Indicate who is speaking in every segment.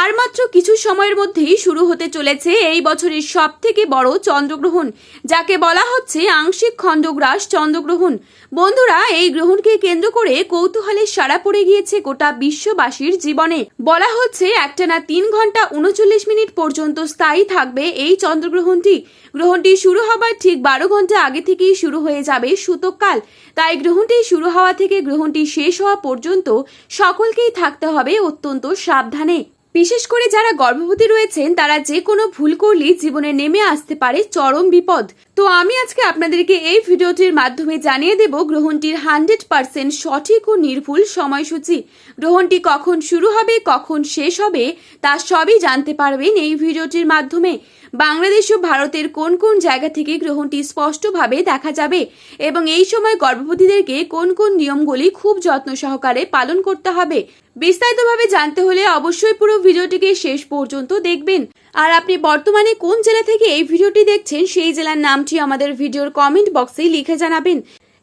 Speaker 1: আর মাত্র কিছু সময়ের মধ্যেই শুরু হতে চলেছে এই বছরের সব থেকে বড় চন্দ্রগ্রহণ, যাকে বলা হচ্ছে আংশিক খণ্ডগ্রাস চন্দ্রগ্রহণ। বন্ধুরা, এই গ্রহণকে কেন্দ্র করে কৌতূহলে সারা পড়ে গিয়েছে গোটা বিশ্ববাসীর জীবনে। বলা হচ্ছে একটানা তিন ঘণ্টা উনচল্লিশ মিনিট পর্যন্ত স্থায়ী থাকবে এই চন্দ্রগ্রহণটি। গ্রহণটি শুরু হবার ঠিক বারো ঘণ্টা আগে থেকেই শুরু হয়ে যাবে সূতককাল। তাই গ্রহণটি শুরু হওয়া থেকে গ্রহণটি শেষ হওয়া পর্যন্ত সকলকেই থাকতে হবে অত্যন্ত সাবধানে। বিশেষ করে যারা গর্ভবতী রয়েছেন, তারা যে কোনো ভুল করলেই জীবনে নেমে আসতে পারে চরম বিপদ। তো আমি আজকে আপনাদেরকে এই ভিডিওটির মাধ্যমে জানিয়ে দেব গ্রহণটির হান্ড্রেড পার্সেন্ট সঠিক ও নির্ভুল সময়সূচি। গ্রহণটি কখন শুরু হবে, কখন শেষ হবে, তা সবই জানতে পারবেন এই ভিডিওটির মাধ্যমে। বাংলাদেশ ও ভারতের কোন কোন জায়গা থেকে গ্রহণটি স্পষ্টভাবে দেখা যাবে এবং এই সময় গর্ভবতীদেরকে কোন কোন নিয়মগুলি খুব যত্ন সহকারে পালন করতে হবে, বিস্তারিতভাবে জানতে হলে অবশ্যই পুরো ভিডিওটিকে শেষ পর্যন্ত দেখবেন। আর আপনি বর্তমানে কোন জেলা থেকে এই ভিডিওটি দেখছেন, সেই জেলার নামটি আমাদের ভিডিওর কমেন্ট বক্সে লিখে জানাবেন।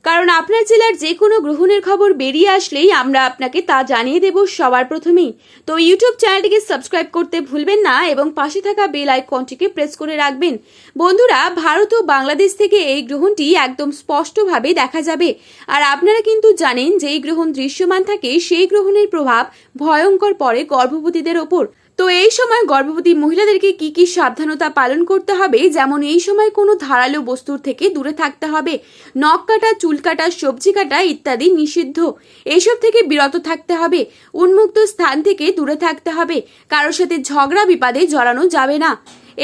Speaker 1: কারণ আপনার জেলার যে কোনো গ্রহণের খবর বেরিয়ে আসলেই আমরা আপনাকে তা জানিয়ে দেব সবার প্রথমেই। তো ইউটিউব চ্যানেলটিকে সাবস্ক্রাইব করতে ভুলবেন না এবং পাশে থাকা বেল আইকনটিকে প্রেস করে রাখবেন। বন্ধুরা, ভারত ও বাংলাদেশ থেকে এই গ্রহণটি একদম স্পষ্টভাবে দেখা যাবে। আর আপনারা কিন্তু জানেন যে এই গ্রহণ দৃশ্যমান থাকে, সেই গ্রহণের প্রভাব ভয়ঙ্কর পড়ে গর্ভবতীদের ওপর। তো এই সময় গর্ভবতী মহিলাদেরকে কি কি সাবধানতা পালন করতে হবে? যেমন এই সময় কোনো ধারালো বস্তুর থেকে দূরে থাকতে হবে। নখ কাটা, চুল কাটা, সবজি কাটা ইত্যাদি নিষিদ্ধ। এসব থেকে বিরত থাকতে হবে। উন্মুক্ত স্থান থেকে দূরে থাকতে হবে। কারোর সাথে ঝগড়া বিপাদে জড়ানো যাবে না।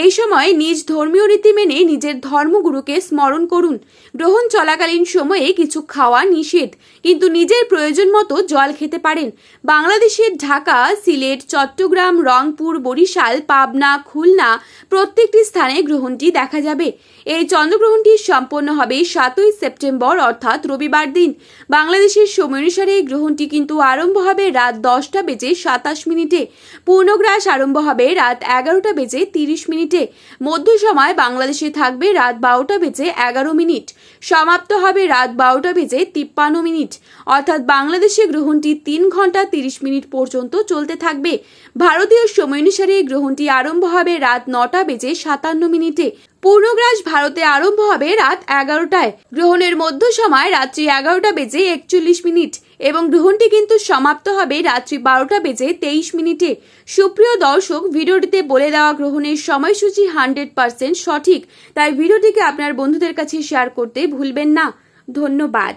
Speaker 1: এই সময় নিজ ধর্মীয় রীতি মেনে নিজের ধর্মগুরুকে স্মরণ করুন। গ্রহণ চলাকালীন সময়ে কিছু খাওয়া নিষেধ, কিন্তু নিজের প্রয়োজন মতো জল খেতে পারেন। বাংলাদেশের ঢাকা, সিলেট, চট্টগ্রাম, রংপুর, বরিশাল, পাবনা, খুলনা প্রত্যেকটি স্থানে গ্রহণটি দেখা যাবে। এই চন্দ্রগ্রহণটি সম্পন্ন হবে সাতই সেপ্টেম্বর, অর্থাৎ রবিবার দিন। বাংলাদেশের সময় অনুসারে এই গ্রহণটি কিন্তু আরম্ভ হবে রাত দশটা বেজে সাতাশ মিনিটে। পূর্ণগ্রাস আরম্ভ হবে রাত এগারোটা বেজে তিরিশ মিনিটে। মধ্য সময় বাংলাদেশে থাকবে রাত বারোটা বেজে এগারো মিনিট। সমাপ্ত হবে রাত বারোটা বেজে তিপ্পান্ন মিনিট। অর্থাৎ বাংলাদেশে গ্রহণটি তিন ঘণ্টা তিরিশ মিনিট পর্যন্ত চলতে থাকবে। ভারতীয় সময় অনুসারে গ্রহণটি আরম্ভ হবে রাত নটা বেজে সাতান্ন মিনিটে। পূর্ণগ্রাস ভারতে আরম্ভ হবে রাত এগারোটায়। গ্রহণের মধ্য সময় রাত্রি এগারোটা বেজে একচল্লিশ মিনিট। এবং গ্রহণটি কিন্তু সমাপ্ত হবে রাত্রি বারোটা বেজে তেইশ মিনিটে। সুপ্রিয় দর্শক, ভিডিওটিতে বলে দেওয়া গ্রহণের সময়সূচি হান্ড্রেড পার্সেন্ট সঠিক। তাই ভিডিওটিকে আপনার বন্ধুদের কাছে শেয়ার করতে ভুলবেন না। ধন্যবাদ।